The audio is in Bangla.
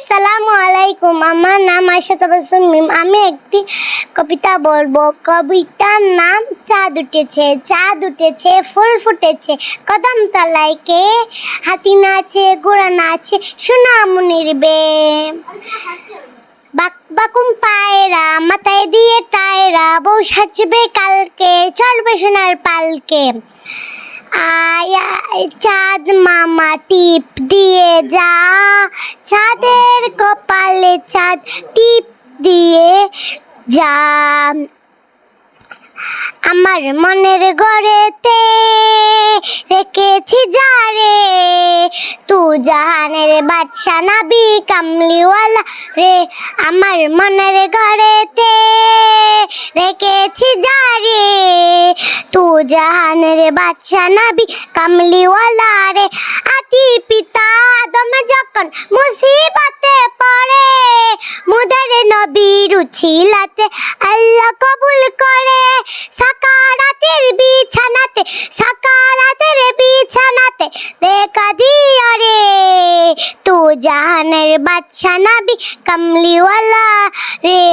আসসালামু আলাইকুম। আমার নাম তাবাসসুম মিম। আমি একটি কবিতা বলব। কবিতার নাম চাঁদ উঠেছে চাঁদ উঠেছে, ফুল ফুটেছে। কদম তলায় কে? হাতি নাচে, ঘোড়া নাচে, সোনামুনির বে বাকুম পায়রা, মাথায় দিয়ে টায়রা, বউ সাজবে কালকে, চলবে সোনার পালকে। আয়া, চাঁদ মামা টিপ দিয়ে যা। চাঁদ টিপ দিয়ে যা আমার মনের ঘরেতে রেখেছি যারে। তু জাহানের বাদশা নাবি কামলিওয়ালা রে। আমার মনের ঘরেতে রেখেছি যারে। তু জাহানের বাদশা নাবি কামলিওয়ালা রে। আতি পিতা উছিলাতে আল্লাহ কবুল করে। সাকারাতের বিছানাতে সাকারাতের বিছানাতে দেখা দিও রে। তু জাহানের বাচ্চা নাবি কামলিওয়ালা রে।